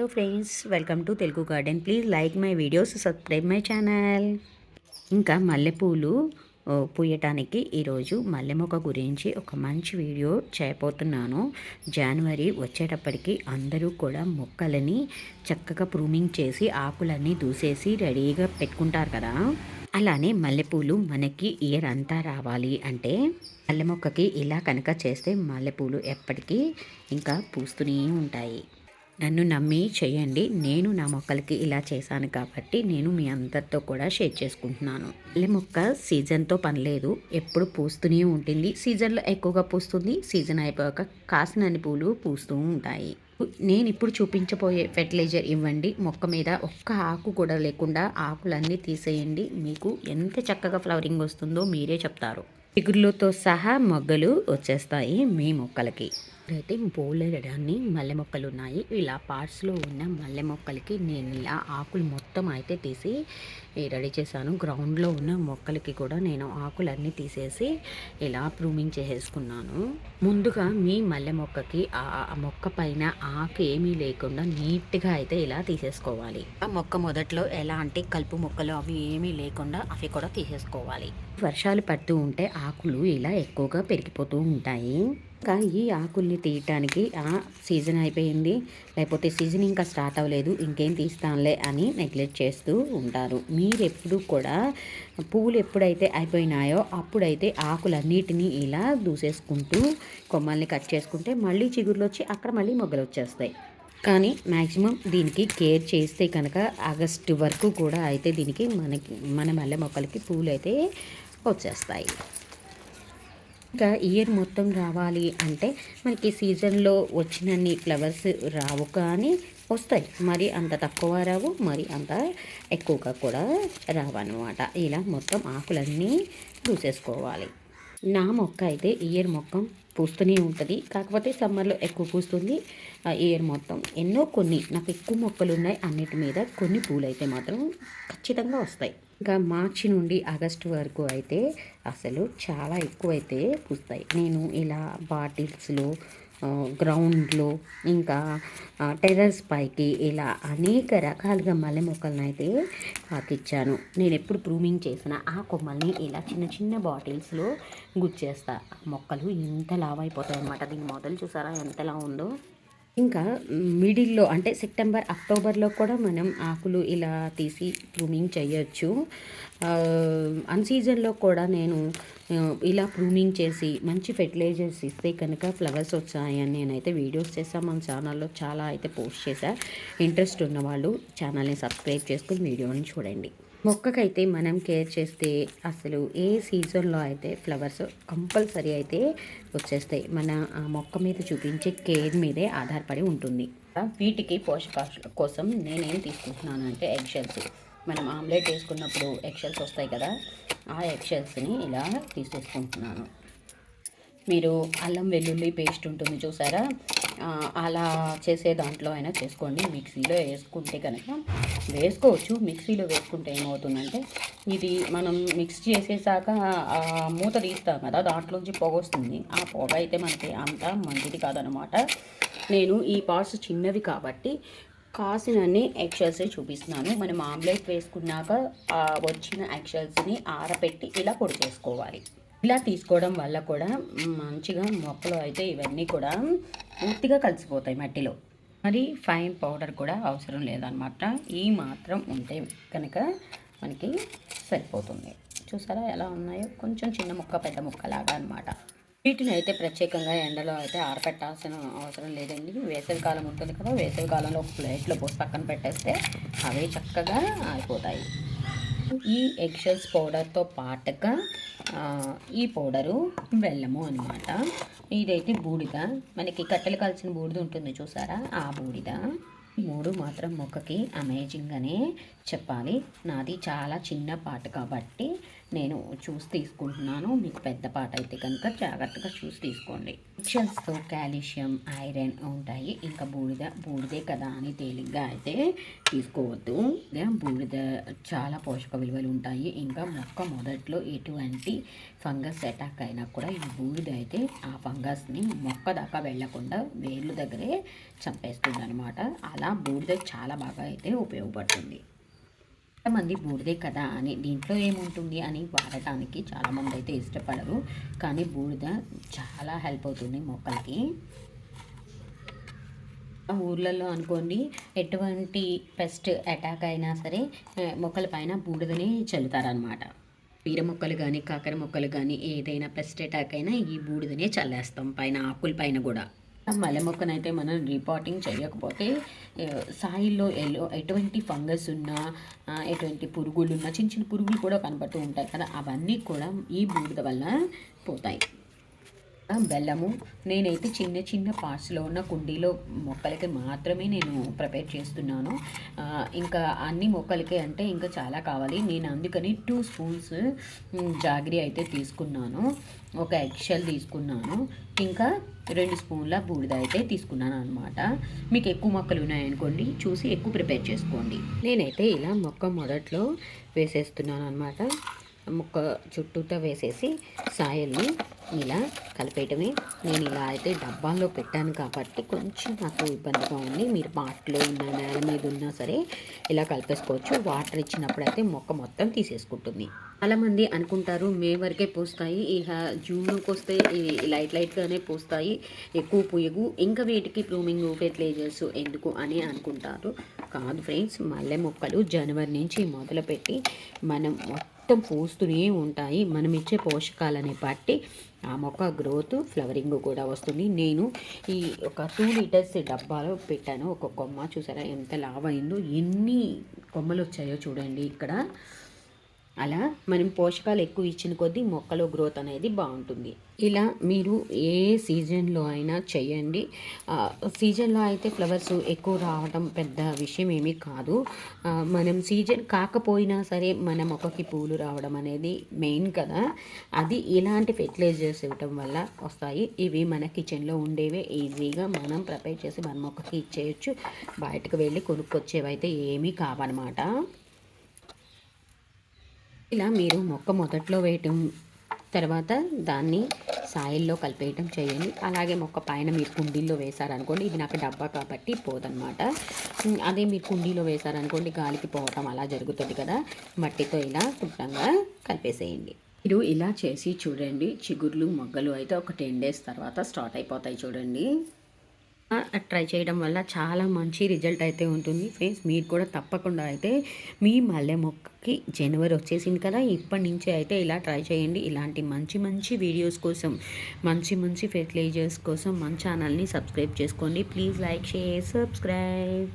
Hello friends welcome to Telugu garden. Please like my videos subscribe my channel. ఇంకా మల్లెపూలు పూయటానికి ఈరోజు మల్లె మొక్క గురించి ఒక మంచి వీడియో చేయబోతున్నాను. జనవరి వచ్చేటప్పటికి అందరూ కూడా మొక్కలని చక్కగా ప్రూమింగ్ చేసి ఆకులన్నీ దూసేసి రెడీగా పెట్టుకుంటారు కదా. అలానే మల్లెపూలు మనకి ఇయర్ అంతా రావాలి అంటే మల్లె మొక్కకి ఇలా కనుక చేస్తే మల్లెపూలు ఎప్పటికీ ఇంకా పూస్తూనే ఉంటాయి. నన్ను నమ్మి చేయండి. నేను నా మొక్కలకి ఇలా చేశాను కాబట్టి నేను మీ అందరితో కూడా షేర్ చేసుకుంటున్నాను. మల్లె మొక్క సీజన్తో పని లేదు. ఎప్పుడు పూస్తూనే ఉంటుంది. సీజన్లో ఎక్కువగా పూస్తుంది. సీజన్ అయిపోయాక కాసినన్ని పూలు పూస్తూ ఉంటాయి. నేను ఇప్పుడు చూపించబోయే ఫెర్టిలైజర్ ఇవ్వండి. మొక్క మీద ఒక్క ఆకు కూడా లేకుండా ఆకులన్నీ తీసేయండి. మీకు ఎంత చక్కగా ఫ్లవరింగ్ వస్తుందో మీరే చెప్తారు. చిగుర్లతో సహా మొగ్గలు వచ్చేస్తాయి మీ మొక్కలకి. అయితే బోలెడన్ని మల్లె మొక్కలు ఉన్నాయి ఇలా పార్ట్స్లో ఉన్న మల్లె మొక్కలకి నేను ఇలా ఆకులు మొత్తం అయితే తీసి రెడీ చేశాను. గ్రౌండ్లో ఉన్న మొక్కలకి కూడా నేను ఆకులన్నీ తీసేసి ఇలా ప్రూమింగ్ చేసేసుకున్నాను. ముందుగా మీ మల్లె మొక్కకి ఆ ఆ మొక్క పైన ఆకు ఏమీ లేకుండా నీట్గా అయితే ఇలా తీసేసుకోవాలి. ఆ మొక్క మొదట్లో ఎలాంటి కలుపు మొక్కలు అవి ఏమీ లేకుండా అవి కూడా తీసేసుకోవాలి. వర్షాలు పడుతూ ఉంటే ఆకులు ఇలా ఎక్కువగా పెరిగిపోతూ ఉంటాయి. ఇంకా ఈ ఆకుల్ని తీయటానికి ఆ సీజన్ అయిపోయింది. లేకపోతే సీజన్ ఇంకా స్టార్ట్ అవ్వలేదు. ఇంకేం తీస్తానులే అని నెగ్లెక్ట్ చేస్తూ ఉంటారు. మీరు ఎప్పుడు కూడా పువ్వులు ఎప్పుడైతే అయిపోయినాయో అప్పుడైతే ఆకులన్నిటినీ ఇలా దూసేసుకుంటూ కొమ్మల్ని కట్ చేసుకుంటే మళ్ళీ చిగుర్లు వచ్చి అక్కడ మళ్ళీ మొగ్గలు వచ్చేస్తాయి కానీ మ్యాక్సిమం దీనికి కేర్ చేస్తే కనుక ఆగస్టు వరకు కూడా అయితే దీనికి మనకి మన మల్లె మొక్కలకి పూలు అయితే వచ్చేస్తాయి. ఇంకా ఇయర్ మొత్తం రావాలి అంటే మనకి సీజన్లో వచ్చినన్ని ఫ్లవర్స్ రావు కానీ వస్తాయి. మరి అంత తక్కువ రావు మరి అంత ఎక్కువగా కూడా రావన్నమాట. ఇలా మొత్తం ఆకులన్నీ చూసేసుకోవాలి నా మొక్క అయితే ఇయర్ మొక్కం పూస్తూనే ఉంటుంది. కాకపోతే సమ్మర్లో ఎక్కువ పూస్తుంది ఆ ఇయర్ మొత్తం. ఎన్నో కొన్ని నాకు ఎక్కువ మొక్కలు ఉన్నాయి అన్నిటి మీద కొన్ని పూలు అయితే మాత్రం ఖచ్చితంగా వస్తాయి. ఇంకా మార్చి నుండి ఆగస్టు వరకు అయితే అసలు చాలా ఎక్కువ అయితే పూస్తాయి. నేను ఇలా బాటిల్స్లో గ్రౌండ్లో ఇంకా టెర్రస్ పైకి ఇలా అనేక రకాలుగా మల్లె మొక్కలను అయితే పాకిచ్చాను నేను ఎప్పుడు ప్రూమింగ్ చేసిన ఆ కొమ్మల్ని ఇలా చిన్న చిన్న బాటిల్స్లో గుచ్చేస్తా. మొక్కలు ఇంత లావైపోతాయి అన్నమాట దీని మొదలు చూసారా? ఎంతలా ఉందో. ఇంకా మిడిల్లో అంటే సెప్టెంబర్ అక్టోబర్లో కూడా మనం ఆకులు ఇలా తీసి ప్రూమింగ్ చేయొచ్చు. అన్ సీజన్లో కూడా నేను ఇలా ప్రూమింగ్ చేసి మంచి ఫెర్టిలైజర్స్ ఇస్తే కనుక ఫ్లవర్స్ వచ్చాయని నేనైతే వీడియోస్ చేస్తాను మన ఛానల్లో చాలా అయితే పోస్ట్ చేశా ఇంట్రెస్ట్ ఉన్నవాళ్ళు ఛానల్ని సబ్స్క్రైబ్ చేసుకుని వీడియోని చూడండి. మొక్కకైతే మనం కేర్ చేస్తే అసలు ఏ సీజన్లో అయితే ఫ్లవర్స్ కంపల్సరీ అయితే వచ్చేస్తాయి. మన ఆ మొక్క మీద చూపించే కేర్ మీదే ఆధారపడి ఉంటుంది. వీటికి పోషకాల కోసం నేనేం తీసుకుంటున్నాను అంటే ఎగ్షెల్స్ మనం ఆమ్లెట్ వేసుకున్నప్పుడు ఎగ్షెల్స్ వస్తాయి కదా ఆ ఎగ్షెల్స్ని ఇలా తీసేసుకుంటున్నాను. మీరు అల్లం వెల్లుల్లి పేస్ట్ ఉంటుంది చూసారా? అలా చేసే దాంట్లో అయినా చేసుకోండి. మిక్సీలో వేసుకుంటే కనుక వేసుకోవచ్చు. మిక్సీలో వేసుకుంటే ఏమవుతుందంటే ఇది మనం మిక్స్ చేసేసాక మూత తీస్తాం కదా దాంట్లోంచి పొగ వస్తుంది. ఆ పొగ అయితే మనకి అంత మంచిది కాదనమాట నేను ఈ పార్ట్స్ చిన్నవి కాబట్టి కాసినన్ని ఎక్షల్సే చూపిస్తున్నాను. మనం ఆమ్లెట్ వేసుకున్నాక వచ్చిన ఎక్షల్స్ని ఆరబెట్టి ఇలా పొడి చేసుకోవాలి. ఇలా తీసుకోవడం వల్ల కూడా మంచిగా మొక్కలు అయితే ఇవన్నీ కూడా పూర్తిగా కలిసిపోతాయి మట్టిలో. మరి ఫైన్ పౌడర్ కూడా అవసరం లేదనమాట ఈ మాత్రం ఉంటే కనుక మనకి సరిపోతుంది. చూసారా ఎలా ఉన్నాయో? కొంచెం చిన్న ముక్క పెద్ద ముక్క లాగా అనమాట వీటిని అయితే ప్రత్యేకంగా ఎండలో అయితే ఆరపెట్టాల్సిన అవసరం లేదండి. వేసవి కాలం ఉంటుంది కదా వేసవి కాలంలో ఒక ప్లేట్లో పోసి పక్కన పెట్టేస్తే అవి చక్కగా ఆరిపోతాయి. ఈ ఎగ్షెల్స్ పౌడర్తో పాటుగా ఈ పౌడరు బెల్లము అనమాట ఇదైతే బూడిద. మనకి కట్టెలు కాల్చిన బూడిద ఉంటుంది చూసారా? ఆ బూడిద. మూడు మాత్రం మొక్కకి అమేజింగ్ అనే చెప్పాలి. నాది చాలా చిన్న పాట కాబట్టి నేను చూసి తీసుకుంటున్నాను. మీకు పెద్ద పాట అయితే కనుక జాగ్రత్తగా చూసి తీసుకోండి. మిక్షన్స్తో కాల్షియం ఐరన్ ఉంటాయి. ఇంకా బూడిద బూడిదే కదా అని తేలిగ్గా అయితే తీసుకోవద్దు. బూడిద చాలా పోషక విలువలు ఉంటాయి. ఇంకా మొక్క మొదట్లో ఎటువంటి ఫంగస్ అటాక్ అయినా కూడా ఈ బూడిద అయితే ఆ ఫంగస్ని మొక్క దాకా వెళ్ళకుండా వేర్లు దగ్గరే చంపేస్తుంది అనమాట అలా బూడిద చాలా బాగా అయితే ఉపయోగపడుతుంది. చాలామంది బూడిదే కదా అని దీంట్లో ఏముంటుంది అని వాడటానికి చాలామంది అయితే ఇష్టపడరు. కానీ బూడిద చాలా హెల్ప్ అవుతుంది మొక్కలకి. ఆ ఊర్లలో అనుకోండి ఎటువంటి పెస్ట్ అటాక్ అయినా సరే మొక్కల పైన బూడిదని చల్లుతారనమాట పీర మొక్కలు కానీ కాకర మొక్కలు కానీ ఏదైనా పెస్ట్ అటాక్ అయినా ఈ బూడిదనే చల్లేస్తాం పైన ఆకుల పైన కూడా. మల్లె మొక్కనైతే మనం రిపోర్టింగ్ చేయకపోతే సాయిల్లో ఎల్లో ఎటువంటి ఫంగస్ ఉన్నా ఎటువంటి పురుగులు ఉన్నా చిన్న చిన్న పురుగులు కూడా కనపడుతూ ఉంటాయి కదా అవన్నీ కూడా ఈ బూడిద వల్ల పోతాయి. బెల్లము. నేనైతే చిన్న చిన్న పార్ట్స్లో ఉన్న కుండీలో మొక్కలకి మాత్రమే నేను ప్రిపేర్ చేస్తున్నాను. ఇంకా అన్ని మొక్కలకి అంటే ఇంకా చాలా కావాలి. నేను అందుకని టూ స్పూన్స్ జాగిరి అయితే తీసుకున్నాను. ఒక ఎగ్షెల్ తీసుకున్నాను. ఇంకా రెండు స్పూన్ల బూడిద అయితే తీసుకున్నాను అనమాట మీకు ఎక్కువ మొక్కలు ఉన్నాయనుకోండి చూసి ఎక్కువ ప్రిపేర్ చేసుకోండి. నేనైతే ఇలా మొక్క మొదట్లో వేసేస్తున్నాను అనమాట ముక్క చుట్టూతో వేసేసి సాయల్ని ఇలా కలిపేయటమే. నేను ఇలా అయితే డబ్బాల్లో పెట్టాను కాబట్టి కొంచెం నాకు ఇబ్బందిగా ఉంది. మీరు పాట్లో ఉన్న నేల మీద ఉన్నా సరే ఇలా కలిపేసుకోవచ్చు. వాటర్ ఇచ్చినప్పుడు అయితే మొక్క మొత్తం తీసేసుకుంటుంది. చాలామంది అనుకుంటారు మే వరకే పూస్తాయి ఇక జూన్లోకి వస్తే లైట్ లైట్గానే పూస్తాయి ఎక్కువ పుయ్యగు ఇంకా వీటికి ప్రూమింగ్ ఫెర్టిలైజర్స్ ఎందుకు అని అనుకుంటారు. కాదు ఫ్రెండ్స్ మల్లె మొక్కలు జనవరి నుంచి మొదలుపెట్టి మనం మొత్తం పూస్తూనే ఉంటాయి. మనం ఇచ్చే పోషకాలని బట్టి ఆ మొక్క గ్రోత్ ఫ్లవరింగ్ కూడా వస్తుంది. నేను ఈ ఒక టూ లీటర్స్ డబ్బాలో పెట్టాను. ఒక కొమ్మ చూసారా ఎంత లావ్ అయిందో ఎన్ని కొమ్మలు వచ్చాయో చూడండి ఇక్కడ. అలా మనం పోషకాలు ఎక్కువ ఇచ్చిన కొద్దీ మొక్కలో గ్రోత్ అనేది బాగుంటుంది. ఇలా మీరు ఏ సీజన్లో అయినా చేయండి. సీజన్లో అయితే ఫ్లవర్స్ ఎక్కువ రావడం పెద్ద విషయం ఏమీ కాదు. మనం సీజన్ కాకపోయినా సరే మన మొక్కకి పూలు రావడం అనేది మెయిన్ కదా. అది ఇలాంటి ఫెర్టిలైజర్స్ ఇవ్వటం వల్ల వస్తాయి. ఇవి మన కిచెన్లో ఉండేవే ఈజీగా మనం ప్రిపేర్ చేసి మన మొక్కకి ఇచ్చేయచ్చు. బయటకు వెళ్ళి కొనుక్కొచ్చేవైతే ఏమీ కావనమాట ఇలా మీరు మొక్క మొదట్లో వేయటం తర్వాత దాన్ని సాయిల్లో కలిపేయటం చేయండి. అలాగే మొక్క పైన మీరు కుండీల్లో వేశారనుకోండి ఇది నాకు డబ్బా కాబట్టి పోదనమాట అదే మీరు కుండీలో వేశారనుకోండి గాలికి పోవటం అలా జరుగుతుంది కదా. మట్టితో ఇలా శుభ్రంగా కలిపేసేయండి. మీరు ఇలా చేసి చూడండి చిగుర్లు మొగ్గలు అయితే ఒక టెన్ డేస్ తర్వాత స్టార్ట్ అయిపోతాయి చూడండి. ట్రై చేయడం వల్ల చాలా మంచి రిజల్ట్ అయితే ఉంటుంది. ఫ్రెండ్స్ మీరు కూడా తప్పకుండా అయితే మీ మల్లె మొక్కకి జనవరి వచ్చేసింది కదా ఇప్పటి నుంచే అయితే ఇలా ట్రై చేయండి. ఇలాంటి మంచి మంచి వీడియోస్ కోసం మంచి మంచి ఫెర్టిలైజర్స్ కోసం మన ఛానల్ని సబ్స్క్రైబ్ చేసుకోండి. Please like share subscribe.